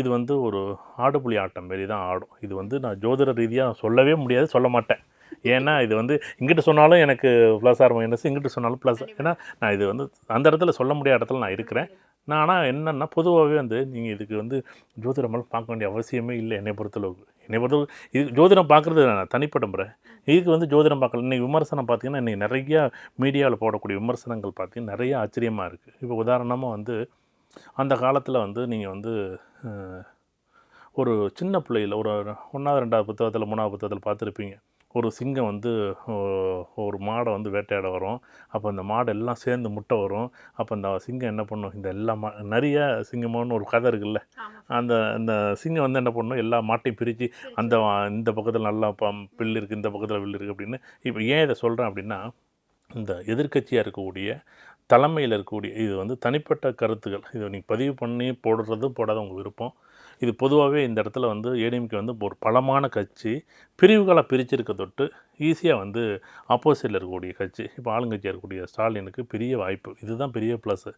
D: இது வந்து ஒரு ஆடுபுலி ஆட்டம் மாரி தான் ஆடும். இது வந்து நான் ஜோதிட ரீதியாக சொல்லவே முடியாது சொல்ல மாட்டேன். ஏன்னா இது வந்து இங்கிட்டு சொன்னாலும் எனக்கு ப்ளஸ் ஆர் மைனஸ் இங்கிட்டு சொன்னாலும் ப்ளஸ் ஏன்னா நான் இது வந்து அந்த இடத்துல சொல்ல முடியாத இடத்துல நான் இருக்கிறேன். நான் ஆனால் என்னென்னா பொதுவாகவே வந்து நீங்கள் இதுக்கு வந்து ஜோதிடமெல்லாம் பார்க்க வேண்டிய அவசியமே இல்லை என்னை பொறுத்தளவுக்கு. என்னை பொறுத்தளவு இது ஜோதிடம் பார்க்குறது நான் தனிப்பட்ட முறை. இதுக்கு வந்து ஜோதிடம் பார்க்கல. இன்றைக்கி விமர்சனம் பார்த்தீங்கன்னா இன்றைக்கி நிறையா மீடியாவில் போடக்கூடிய விமர்சனங்கள் பார்த்தீங்கன்னா நிறைய ஆச்சரியமாக இருக்குது இப்போ உதாரணமாக வந்து அந்த காலத்தில் வந்து நீங்கள் வந்து ஒரு சின்ன பிள்ளையில் ஒரு ஒன்றாவது ரெண்டாவது புத்தகத்தில் மூணாவது புத்தகத்தில் பார்த்துருப்பீங்க. ஒரு சிங்கம் வந்து ஒரு மாடை வந்து வேட்டையாட வரும். அப்போ அந்த மாடு எல்லாம் சேர்ந்து முட்டை வரும். அப்போ அந்த சிங்கம் என்ன பண்ணும்? இந்த எல்லா மா நிறைய சிங்கமானு ஒரு கதை இருக்குல்ல. அந்த அந்த சிங்கம் வந்து என்ன பண்ணும்? எல்லா மாட்டையும் பிரித்து அந்த இந்த பக்கத்தில் நல்லா பில் இருக்குது இந்த பக்கத்தில் வில் இருக்குது அப்படின்னு. இப்போ ஏன் இதை சொல்கிறேன் அப்படின்னா இந்த எதிர்க்கட்சியாக இருக்கக்கூடிய தலைமையில் இருக்கக்கூடிய இது வந்து தனிப்பட்ட கருத்துக்கள். இதை நீங்கள் பதிவு பண்ணி போடுறது போடாத உங்கள் விருப்பம். இது பொதுவாகவே இந்த இடத்துல வந்து ஏடிஎம்கே வந்து ஒரு பலமான கட்சி. பிரிவுகளாக பிரிச்சிருக்க தொட்டு ஈஸியாக வந்து ஆப்போசிட்டில் இருக்கக்கூடிய கட்சி இப்போ ஆளுங்கட்சியாக இருக்கக்கூடிய ஸ்டாலினுக்கு பெரிய வாய்ப்பு. இதுதான் பெரிய ப்ளஸ்ஸு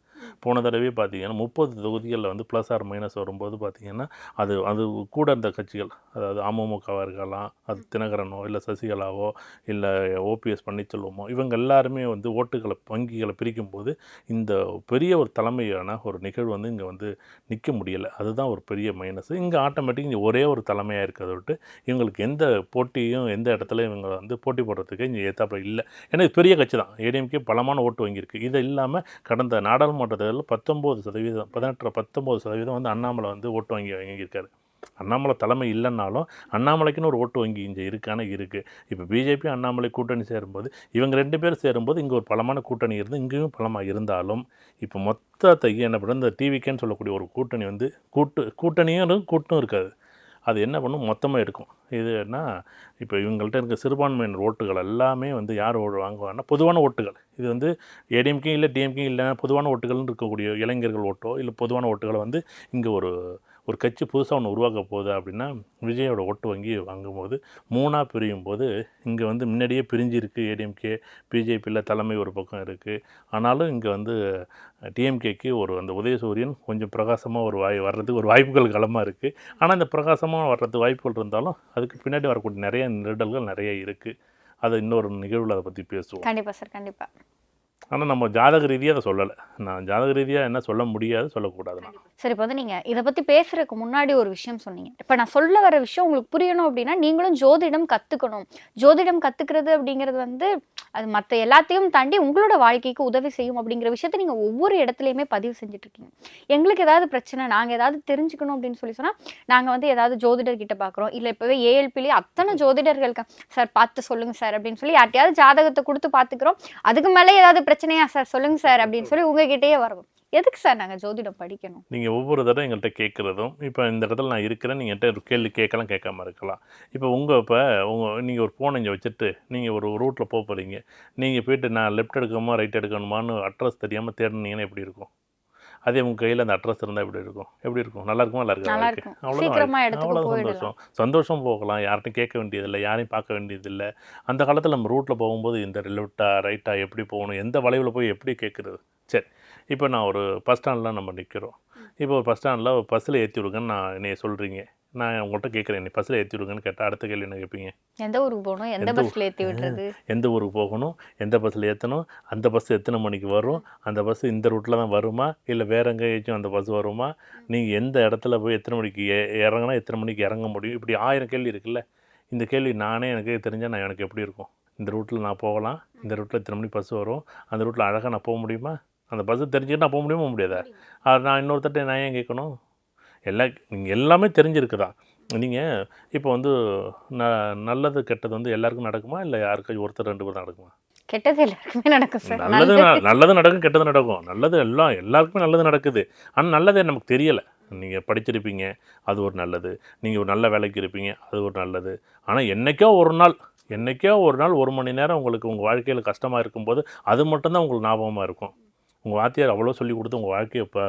D: போன தடவை பார்த்தீங்கன்னா முப்பது தொகுதிகளில் வந்து ப்ளஸ் ஆர் மைனஸ் வரும்போது பார்த்திங்கன்னா அது அது கூட இருந்த கட்சிகள் அதாவது அமமுகவாக இருக்கலாம் அது தினகரனோ இல்லை சசிகலாவோ இல்லை ஓபிஎஸ் பன்னீர்செல்வமோ இவங்க எல்லாருமே வந்து ஓட்டுகளை வங்கிகளை பிரிக்கும்போது இந்த பெரிய ஒரு தலைமையான ஒரு நிகழ்வு வந்து இங்கே வந்து நிற்க முடியலை. அதுதான் ஒரு பெரிய மைனஸ் இங்கே ஆட்டோமேட்டிக் இங்கே ஒரே ஒரு தலைமையாக இருக்கிறத விட்டு இவங்களுக்கு எந்த போட்டியும் எந்த இடத்துல இவங்க வந்து போட்டி போடுறதுக்கு இங்கே ஏத்தாப்புல இல்லை. ஏன்னா இது பெரிய கட்சி தான். ஏடிஎம்கே பலமான ஓட்டு வாங்கியிருக்கு. இது இல்லாமல் கடந்த நாடாளுமன்ற தேர்தலில் பத்தொம்போது சதவீதம் பதினெட்டு பத்தொம்போது சதவீதம் வந்து அண்ணாமலை வந்து ஓட்டு வாங்கி வாங்கியிருக்காரு. அண்ணாமலை தலைமை இல்லைன்னாலும் அண்ணாமலைக்குன்னு ஒரு ஓட்டு வங்கி இங்கே இருக்கான இருக்குது இப்போ பிஜேபி அண்ணாமலை கூட்டணி சேரும்போது இவங்க ரெண்டு பேரும் சேரும்போது இங்கே ஒரு பலமான கூட்டணி இருந்து இங்கேயும் பலமாக இருந்தாலும் இப்போ மொத்தத்தையும் என்ன பண்ணுறது இந்த டிவிக்கேன்னு சொல்லக்கூடிய ஒரு கூட்டணி வந்து கூட்டு கூட்டணியும் இருக்கும் கூட்டும் இருக்காது. அது என்ன பண்ணும் மொத்தமாக எடுக்கும். இது என்ன இப்போ இவங்கள்ட்ட இருக்க சிறுபான்மையினர் ஓட்டுகள் எல்லாமே வந்து யார் ஓ வாங்குவாங்கன்னா பொதுவான ஓட்டுகள். இது வந்து ஏடிஎம்கே இல்லை டிஎம்கே இல்லைன்னா பொதுவான ஓட்டுகள்னு இருக்கக்கூடிய இளைஞர்கள் ஓட்டோ இல்லை பொதுவான ஓட்டுகளை வந்து இங்கே ஒரு ஒரு கட்சி புதுசாக ஒன்று உருவாக்க போகுது அப்படின்னா விஜயோட ஓட்டு வங்கி வாங்கும்போது மூணாக பிரியும் போது இங்கே வந்து முன்னாடியே பிரிஞ்சிருக்கு ஏடிஎம்கே பிஜேபியில் தலைமை ஒரு பக்கம் இருக்குது ஆனாலும் இங்கே வந்து டிஎம்கேக்கு ஒரு அந்த உதயசூரியன் கொஞ்சம் பிரகாசமாக ஒரு வாய் வர்றதுக்கு ஒரு வாய்ப்புகள் களமாக இருக்குது ஆனால் இந்த பிரகாசமாக வர்றது வாய்ப்புகள் இருந்தாலும் அதுக்கு பின்னாடி வரக்கூடிய நிறைய நெருடல்கள் நிறைய இருக்குது அதை இன்னொரு நிகழ்வில் அதை பற்றி பேசுவோம்.
C: கண்டிப்பாக சார் கண்டிப்பாக
D: ஆனால் நம்ம ஜாதக ரீதியாக அதை சொல்லலை. நான் ஜாதக ரீதியாக என்ன சொல்ல முடியாது சொல்லக்கூடாது நான்.
C: சரி இப்போ வந்து நீங்கள் இதை பற்றி பேசுகிறதுக்கு முன்னாடி ஒரு விஷயம் சொன்னீங்க. இப்போ நான் சொல்ல வர விஷயம் உங்களுக்கு புரியணும் அப்படின்னா நீங்களும் ஜோதிடம் கற்றுக்கணும் ஜோதிடம் கத்துக்கிறது அப்படிங்கிறது வந்து அது மற்ற எல்லாத்தையும் தாண்டி உங்களோட வாழ்க்கைக்கு உதவி செய்யும் அப்படிங்கிற விஷயத்த நீங்கள் ஒவ்வொரு இடத்துலையுமே பதிவு செஞ்சுட்ருக்கீங்க எங்களுக்கு ஏதாவது பிரச்சனை நாங்கள் ஏதாவது தெரிஞ்சுக்கணும் அப்படின்னு சொல்லி சொன்னால் நாங்கள் வந்து ஏதாவது ஜோதிடர்கிட்ட பார்க்குறோம் இல்லை இப்போவே ஏஎல்பிலேயே அத்தனை ஜோதிடர்கள் சார் பார்த்து சொல்லுங்கள் சார் அப்படின்னு சொல்லி யார்ட்டையாவது ஜாதகத்தை கொடுத்து பார்த்துக்கிறோம். அதுக்கு மேலே ஏதாவது பிரச்சனை பிரச்சனையா சார்? சொல்லுங்க சார் அப்படின்னு சொல்லி உங்ககிட்டயே வரும் எதுக்கு சார் நாங்க ஜோதிடம் படிக்கணும்?
D: நீங்கள் ஒவ்வொரு தடவை எங்கள்கிட்ட கேட்குறதும் இப்போ இந்த இடத்துல நான் இருக்கிறேன் நீங்கள் என்கிட்ட ஒரு கேள்வி கேட்கலாம் கேட்காம இருக்கலாம். இப்போ உங்கள் இப்போ உங்கள் நீங்கள் ஒரு ஃபோன் இங்கே வச்சுட்டு நீங்கள் ஒரு ரூட்டில் போக போகிறீங்க நீங்கள் போயிட்டு நான் லெஃப்ட் எடுக்கணுமா ரைட் எடுக்கணுமான்னு அட்ரஸ் தெரியாமல் தேடினீங்கன்னா எப்படி இருக்கும்? அதே உங்கள் கையில் அந்த அட்ரஸ் இருந்தால் எப்படி இருக்கும்? எப்படி இருக்கும்? நல்லா இருக்குமா? நல்லா
C: நல்லா
D: இருக்கா
C: இருக்கும்
D: அவ்வளோதான் அவ்வளோ சந்தோஷம். சந்தோஷம் போகலாம். யார்கிட்டையும் கேட்க வேண்டியதில்லை. யாரையும் பார்க்க வேண்டியதில்லை. அந்த காலத்தில் நம்ம ரூட்டில் போகும்போது இந்த லெஃப்டா ரைட்டா எப்படி போகணும்? எந்த வளைவில் போய் எப்படி கேட்குறது? சரி. இப்போ நான் ஒரு பஸ் ஸ்டாண்டில் நம்ம நிற்கிறோம் இப்போ ஒரு பஸ் ஸ்டாண்டில் பஸ்ஸில் ஏற்றி விடுங்கன்னு நான் என்னைய சொல்கிறீங்க நான் உங்கள்கிட்ட கேட்குறேன். நீ பஸ்ஸில் ஏற்றி விடுங்கன்னு கேட்டால் அடுத்த கேள்வி என்ன கேட்பீங்க?
C: எந்த ஊருக்கு போகணும்? எந்த பஸ்ல ஏத்தி விடுறது?
D: எந்த ஊருக்கு போகணும்? எந்த பஸ்ஸில் ஏற்றணும் அந்த பஸ் எத்தனை மணிக்கு வரும்? அந்த பஸ் இந்த ரூட்டில் தான் வருமா? இல்லை வேற எங்கேயாச்சும் அந்த பஸ் வருமா? நீங்கள் எந்த இடத்துல போய் எத்தனை மணிக்கு இறங்கினா எத்தனை மணிக்கு இறங்க முடியும்? இப்படி ஆயிரம் கேள்வி இருக்குல்ல. இந்த கேள்வி நானே எனக்கு தெரிஞ்சால் நான் எனக்கு எப்படி இருக்கும்? இந்த ரூட்டில் நான் போகலாம். இந்த ரூட்டில் இத்தனை மணிக்கு பஸ் வரும். அந்த ரூட்டில் அழகாக நான் போக முடியுமா? அந்த பஸ்ஸு தெரிஞ்சுக்கிட்டு நான் போக முடியுமா? முடியாதா? அது நான் இன்னொருத்தட்ட நான் ஏன் கேட்கணும். எல்லா நீங்கள் எல்லாமே தெரிஞ்சிருக்குதா? நீங்கள் இப்போ வந்து ந நல்லது கெட்டது வந்து எல்லாருக்கும் நடக்குமா? இல்லை யாருக்காச்சும் ஒருத்தர் ரெண்டு பேர் நடக்குமா?
C: கெட்டது எல்லாருக்குமே நடக்கும் சார்.
D: நல்லது நல்லது. நடக்கும் கெட்டது நடக்கும். நல்லது எல்லாம் எல்லாருக்குமே நல்லது நடக்குது. ஆனால் நல்லதே நமக்கு தெரியலை. நீங்கள் படிச்சிருப்பீங்க அது ஒரு நல்லது. நீங்கள் ஒரு நல்ல வேலைக்கு இருப்பீங்க அது ஒரு நல்லது. ஆனால் என்னைக்கோ ஒரு நாள் என்னைக்கோ ஒரு நாள் ஒரு மணி நேரம் உங்களுக்கு உங்கள் வாழ்க்கையில் கஷ்டமாக இருக்கும்போது அது மட்டும்தான் உங்களுக்கு ஞாபகமாக இருக்கும். உங்கள் வாத்தியார் அவ்வளோ சொல்லி கொடுத்து உங்கள் வாழ்க்கையை இப்போ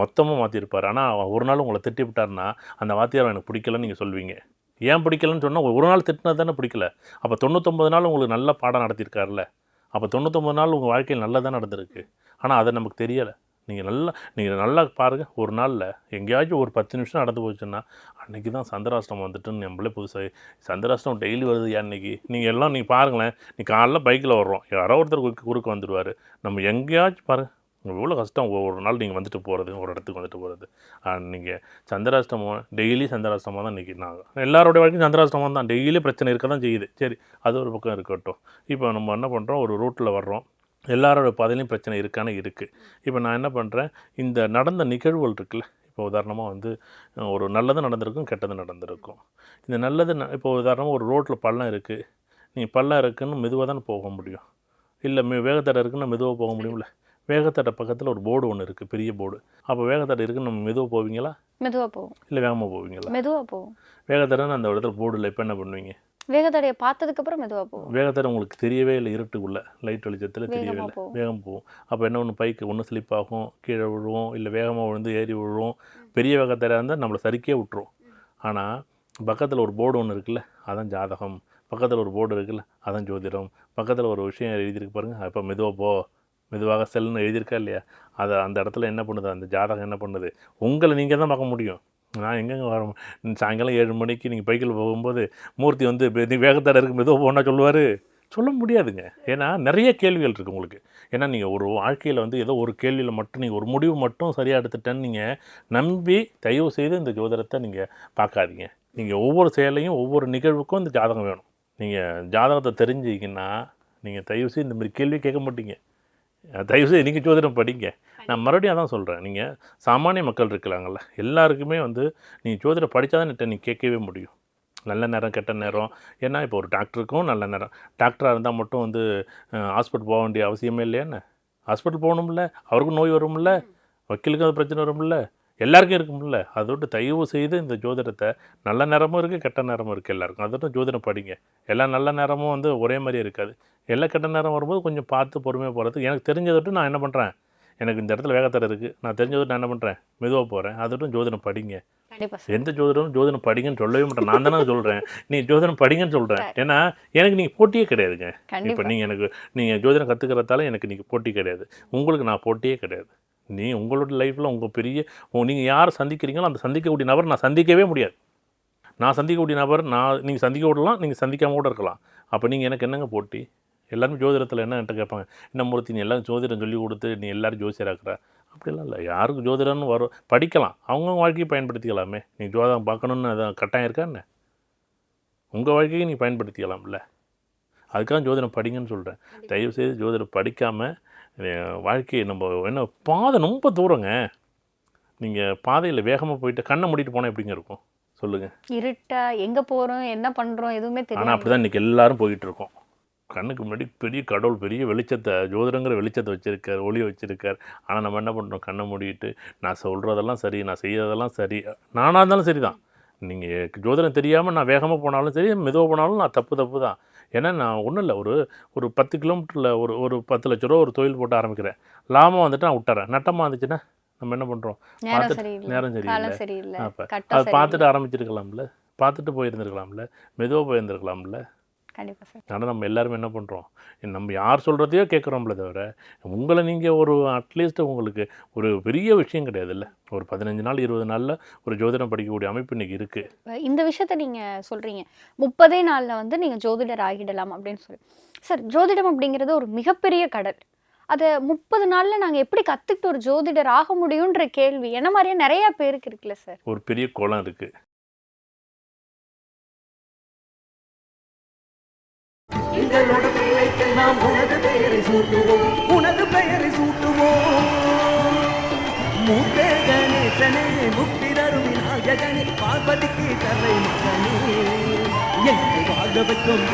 D: மொத்தமாக மாற்றிருப்பார் ஆனால் ஒரு நாள் உங்களை திட்டி விட்டாருன்னா அந்த வாத்தியார் எனக்கு பிடிக்கலன்னு நீங்கள் சொல்வீங்க ஏன் பிடிக்கலன்னு சொன்னால் ஒரு நாள் திட்டினது தானே பிடிக்கல. அப்போ தொண்ணூத்தொம்பது நாள் உங்களுக்கு நல்ல பாடம் நடத்தியிருக்காருல்ல அப்போ தொண்ணூத்தொம்பது நாள் உங்கள் வாழ்க்கையில் நல்லதாக நடந்திருக்கு. ஆனால் அது நமக்கு தெரியலை. நீங்கள் நல்லா நீங்கள் நல்லா பாருங்கள் ஒரு நாளில் எங்கேயாச்சும் ஒரு பத்து நிமிஷம் நடந்து போச்சுன்னா அன்றைக்கி தான் சந்திராஷ்டமம் வந்துட்டுன்னு நம்மளே புதுசாக சந்திராஷ்டமம் டெய்லி வருது ஏன் நீங்கள் எல்லாம் நீங்கள் பாருங்களேன் நீ காலைல பைக்கில் வர்றோம். யாரோ ஒருத்தர் குறுக்க குறுக்க வந்துடுவார் நம்ம எங்கேயாச்சும் பாருங்கள் எவ்வளோ கஷ்டம். ஒவ்வொரு நாள் நீங்கள் வந்துட்டு போகிறது ஒரு இடத்துக்கு வந்துட்டு போகிறது நீங்கள் சந்திராஷ்டமம் டெய்லி சந்திராஷ்டமம் தான் இன்றைக்கி நாங்கள் எல்லாரோடைய வாழ்க்கையும் சந்திராஷ்டமம் தான். டெய்லி பிரச்சனை இருக்க தான் செய்யுது. சரி அது ஒரு பக்கம் இருக்கட்டும். இப்போ நம்ம என்ன பண்ணுறோம் ஒரு ரூட்டில் வர்றோம். எல்லாரோட பாதையிலையும் பிரச்சனை இருக்கான்னு இருக்குது இப்போ நான் என்ன பண்ணுறேன் இந்த நடந்த நிகழ்வுகள் இருக்குல்ல இப்போ உதாரணமாக வந்து ஒரு நல்லது நடந்திருக்கும் கெட்டது நடந்திருக்கும். இந்த நல்லது ந- இப்போ உதாரணமாக ஒரு ரோட்டில் பள்ளம் இருக்குது நீங்கள் பள்ளம் இருக்குன்னு மெதுவாக தானே போக முடியும். இல்லை மெ வேகத்தடை இருக்குன்னு மெதுவாக போக முடியும்ல. வேகத்தடை பக்கத்தில் ஒரு போர்டு ஒன்று இருக்குது பெரிய போர்டு. அப்போ வேகத்தடை இருக்குன்னு நம்ம மெதுவாக போவீங்களா?
C: மெதுவா போகும்
D: இல்லை வேகமாக போவீங்களா?
C: மெதுவா போகும்
D: வேகத்தடைன்னு அந்த இடத்துல போர்டில் இப்போ என்ன பண்ணுவீங்க?
C: வேகத்தடையை பார்த்ததுக்கு அப்புறம் மெதுவா போகும்.
D: வேகத்தடை உங்களுக்கு தெரியவே இல்லை இருட்டுக்குள்ளே. லைட் வெளிச்சத்தில் தெரியவே இல்லை. வேகம் போகும். அப்போ என்ன ஒன்று பைக்கு ஒன்று ஸ்லிப் ஆகும் கீழே விழுவோம் இல்லை வேகமாக விழுந்து ஏறி விழுவோம் பெரிய வேகத்தடை இருந்தால் நம்மளை சறுக்கே விட்டுரும். ஆனால் பக்கத்தில் ஒரு போர்டு ஒன்று இருக்குல்ல அதான் ஜாதகம். பக்கத்தில் ஒரு போர்டு இருக்குல்ல அதான் ஜோதிடம். பக்கத்தில் ஒரு விஷயம் எழுதியிருக்கு பாருங்கள் அப்போ மெதுவாக போ. மெதுவாக செல்லுன்னு எழுதியிருக்கா இல்லையா? அதை அந்த இடத்துல என்ன பண்ணுது? அந்த ஜாதகம் என்ன பண்ணுது? உங்களை நீங்கள் தான் பார்க்க முடியும். நான் எங்கெங்கே வர சாயங்காலம் ஏழு மணிக்கு நீங்கள் பைக்கில் போகும்போது மூர்த்தி வந்து நீ வேகத்தடை இருக்கும் ஏதோ போனால் சொல்லுவார். சொல்ல முடியாதுங்க. ஏன்னா நிறைய கேள்விகள் இருக்குது உங்களுக்கு. ஏன்னா நீங்கள் ஒரு வாழ்க்கையில் வந்து ஏதோ ஒரு கேள்வியில் மட்டும் நீங்கள் ஒரு முடிவு மட்டும் சரியாக எடுத்துட்டேன்னு நீங்கள் நம்பி தயவு செய்து இந்த ஜோதிடத்தை நீங்கள் பார்க்காதீங்க. நீங்கள் ஒவ்வொரு செயலையும் ஒவ்வொரு நிகழ்வுக்கும் இந்த ஜாதகம் வேணும். நீங்கள் ஜாதகத்தை தெரிஞ்சிங்கன்னா நீங்கள் தயவு செய்து இந்த மாதிரி கேள்வி கேட்க மாட்டீங்க. அஹ் தயவு செய்து நீங்கள் ஜோதிடம் படிங்க. நான் மறுபடியும் அதான் சொல்கிறேன் நீங்கள் சாமானிய மக்கள் இருக்கலாங்கல்ல எல்லாருக்குமே வந்து நீங்கள் ஜோதிடம் படித்தா தான் நீ கேட்கவே முடியும். நல்ல நேரம் கெட்ட நேரம். ஏன்னா இப்போ ஒரு டாக்டருக்கும் நல்ல நேரம். டாக்டராக இருந்தால் மட்டும் வந்து ஹாஸ்பிட்டல் போக வேண்டிய அவசியமே இல்லையாண்ணே ஹாஸ்பிட்டல் போகணும்ல அவருக்கும் நோய் வரும்ல வக்கீலுக்கும் அது பிரச்சனை வரும்ல எல்லாருக்கும் இருக்கும்ல. அதோட தயவு செய்து இந்த ஜோதிடத்தை நல்ல நேரமும் இருக்குது கெட்ட நேரமும் இருக்குது எல்லாருக்கும். அதோட ஜோதிடம் படிங்க. எல்லா நல்ல நேரமும் வந்து ஒரே மாதிரி இருக்காது. எல்லா கெட்ட நேரம் வரும்போது கொஞ்சம் பார்த்து பொறுமையாக போகிறதுக்கு எனக்கு தெரிஞ்சதொட்டு நான் என்ன பண்ணுறேன் எனக்கு இந்த இடத்துல வேகத்தடை இருக்குது நான் தெரிஞ்சதொட்டு நான் என்ன பண்ணுறேன் மெதுவாக போகிறேன் அதோட்டும் ஜோதிடம் படிங்க. எந்த ஜோதிடம் படிங்கன்னு சொல்லவே மாட்டேன். நான் தானே சொல்கிறேன் நீ ஜோதிடம் படிங்கன்னு சொல்கிறேன் ஏன்னா எனக்கு நீங்கள் போட்டியே கிடையாதுங்க. இப்போ நீங்கள் எனக்கு நீங்கள் ஜோதிடம் கற்றுக்கிறதால எனக்கு நீங்கள் போட்டி கிடையாது. உங்களுக்கு நான் போட்டியே கிடையாது. நீ உங்களோட லைஃப்பில் உங்கள் பெரிய நீங்கள் யாரை சந்திக்கிறீங்களோ அந்த சந்திக்கக்கூடிய நபர் நான் சந்திக்கவே முடியாது. நான் சந்திக்கக்கூடிய நபர் நான் நீங்கள் சந்திக்க விடலாம் நீங்கள் சந்திக்காம கூட இருக்கலாம். அப்போ நீங்கள் எனக்கு என்னங்க போட்டி? எல்லாருமே ஜோதிடத்தில் என்ன என்கிட்ட கேட்பாங்க? என்ன மூர்த்தி நீ எல்லாம் ஜோதிடம் சொல்லி கொடுத்து நீ எல்லாரும் ஜோசியராக்குற அப்படிலாம் இல்லை. யாருக்கு ஜோதிடம்னு வரும்? படிக்கலாம். அவங்கவுங்க வாழ்க்கையை பயன்படுத்திக்கலாமே. நீ ஜோதிடம் பார்க்கணுன்னு அதான் கட்டாயம் இருக்கா என்ன? உங்கள் வாழ்க்கையை நீ பயன்படுத்திக்கலாம்ல அதுக்காக ஜோதிடம் படிங்கன்னு சொல்கிறேன் தயவு செய்து ஜோதிடம் படிக்காமல் வாழ்க்கையை நம்ம என்ன பாதை ரொம்ப தூரங்க. நீங்கள் பாதையில் வேகமாக போயிட்டு கண்ணை மூடிட்டு போனால் எப்படிங்க இருக்கும்? சொல்லுங்கள்
C: இருட்டா எங்க போறோம்? என்ன பண்றோம்? எதுவுமே
D: ஆனால்
C: தெரியாது
D: அப்படி தான் இன்றைக்கி எல்லாரும் போயிட்டு இருக்கோம். கண்ணுக்கு முன்னாடி பெரிய கடவுள் பெரிய வெளிச்சத்தை ஜோதிடங்கிற வெளிச்சத்தை வச்சுருக்கார் ஒளியை வச்சுருக்கார். ஆனால் நம்ம என்ன பண்ணுறோம் கண்ணை மூடிட்டு நான் சொல்கிறதெல்லாம் சரி நான் செய்யறதெல்லாம் சரி நானாக இருந்தாலும் சரி தான் நீங்கள் ஜோதிடம் தெரியாமல் நான் வேகமாக போனாலும் சரி மெதுவாக போனாலும் நான் தப்பு தப்பு தான். ஏன்னா நான் ஒன்றும் இல்லை. ஒரு ஒரு பத்து கிலோமீட்டரில் ஒரு ஒரு பத்து லட்ச ரூபா ஒரு தொழில் போட்டு ஆரம்பிக்கிறேன். லாபம் வந்துட்டு நான் விட்டுறேன். நட்டமாக வந்துச்சுன்னா நம்ம என்ன பண்ணுறோம் பார்த்துட்டு- நேரம் சரியில்லை. அப்போ அதை பார்த்துட்டு ஆரம்பிச்சிருக்கலாம்ல. பார்த்துட்டு போயிருந்துருக்கலாம்ல. மெதுவாக போயிருந்துருக்கலாம்ல.
C: கண்டிப்பா சார்.
D: ஆனால் நம்ம எல்லாருமே என்ன பண்ணுறோம் நம்ம யார் சொல்கிறதையோ கேட்குறோம்ல தவிர உங்களை நீங்கள் ஒரு அட்லீஸ்ட் உங்களுக்கு ஒரு பெரிய விஷயம் கிடையாதுல்ல. ஒரு பதினஞ்சு நாள் இருபது நாளில் ஒரு ஜோதிடம் படிக்கக்கூடிய அமைப்பு இன்னைக்கு இருக்குது
C: இந்த விஷயத்த நீங்க சொல்றீங்க. முப்பதே நாள்ல வந்து நீங்க ஜோதிடர் ஆகிடலாம் அப்படின்னு சொல்லி. சார் ஜோதிடம் அப்படிங்கிறது ஒரு மிகப்பெரிய கடல். அதை முப்பது நாள்ல நாங்க எப்படி கத்துக்கிட்டு ஒரு ஜோதிடர் ஆக முடியுன்ற கேள்வி என்ன மாதிரியே நிறைய பேருக்கு இருக்குல்ல சார்.
D: ஒரு பெரிய குளம் இருக்குது
E: எங்களோட பிள்ளைக்கெல்லாம் உனது பெயரை சூட்டுவோம். உனது பெயரை சூட்டுவோம். மூத்தே கணேசனே முக்தி தரும் விநாயகனே பார்வதிக்கு தலை மகனே. எங்களை வாழ வைக்கும்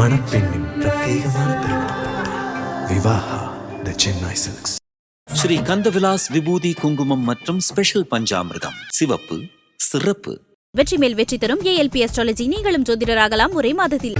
F: மணப்பெண்ணின் பிரத்யேகமான விவாஹா த சென்னை சில்க்ஸ்.
B: ஸ்ரீ கந்தவிலாஸ் விபூதி குங்குமம் மற்றும் ஸ்பெஷல் பஞ்சாமிர்தம். சிவப்பு சிறப்பு
A: வெற்றி மேல் வெற்றி தரும் ஏஎல்பி அஸ்ட்ராலஜி நீங்களும் ஜோதிடராகலாம் ஒரே மாதத்தில்.